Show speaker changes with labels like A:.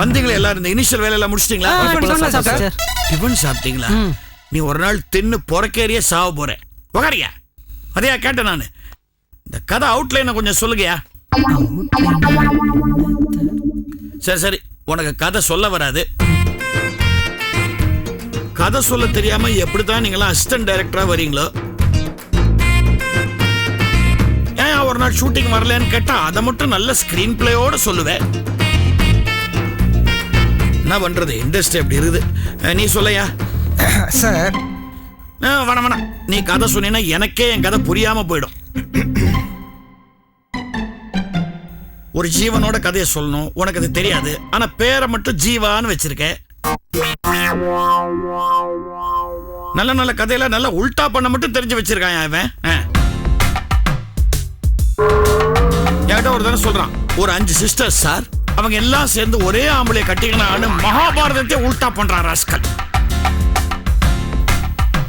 A: வந்தீங்களே எல்லாரும் இந்த இனிஷியல் வேலையெல்லாம் முடிச்சிட்டீங்களா?
B: டிஃபன்லாம்
A: சாப்பிட்டேன்.
B: சாப்பிட்டேன்,
A: டிஃபன் சாப்பிட்டீங்களா? நீ ஒரு நாள் தின்னு பொறக்கேறிய சாவ போற. உகாரியா அதையா கேட்டேன் நான். இந்த கதை அவுட்லைனை கொஞ்சம் சொல்லுங்கயா சரி சரி. உனக்கு கதை சொல்ல வராது. கதை சொல்ல தெரியாம எப்படித்தான் நீங்களாம் அசிஸ்டன்ட் டைரக்டரா வரீங்களோ? ஏன் ஒரு நாள் ஷூட்டிங் வரலன்னு கேட்டா அதை மட்டும் நல்ல ஸ்கிரீன் பிளேயோட சொல்லுவேன். என்ன பண்றது? இண்டஸ்ட்ரி அப்படி இருக்குது? நீ சொல்லையா?
C: சார்.
A: வேணாம் வேணாம் நீ கதை சொன்னீங்கன்னா எனக்கே என் கதை புரியாம போயிடும். ஒரு ஜீவனோட கதையை சொல்லணும். உனக்கு அது தெரியாது. ஆனா பேரை மட்டும் ஜீவான்னு வச்சிருக்க நல்ல நல்ல கதையில நல்ல உல்டா பண்ண மட்டும் தெரிஞ்சு வச்சிருக்கான் அவன். என்கிட்ட ஒரு தடவை சொல்றான்? ஒரு அஞ்சு சிஸ்டர்ஸ் சார். அவங்க எல்லாம் சேர்ந்து ஒரே ஆம்பளை கட்டிக்கணும் மகாபாரதத்தை உல்டா பண்றான் ராஸ்கல்.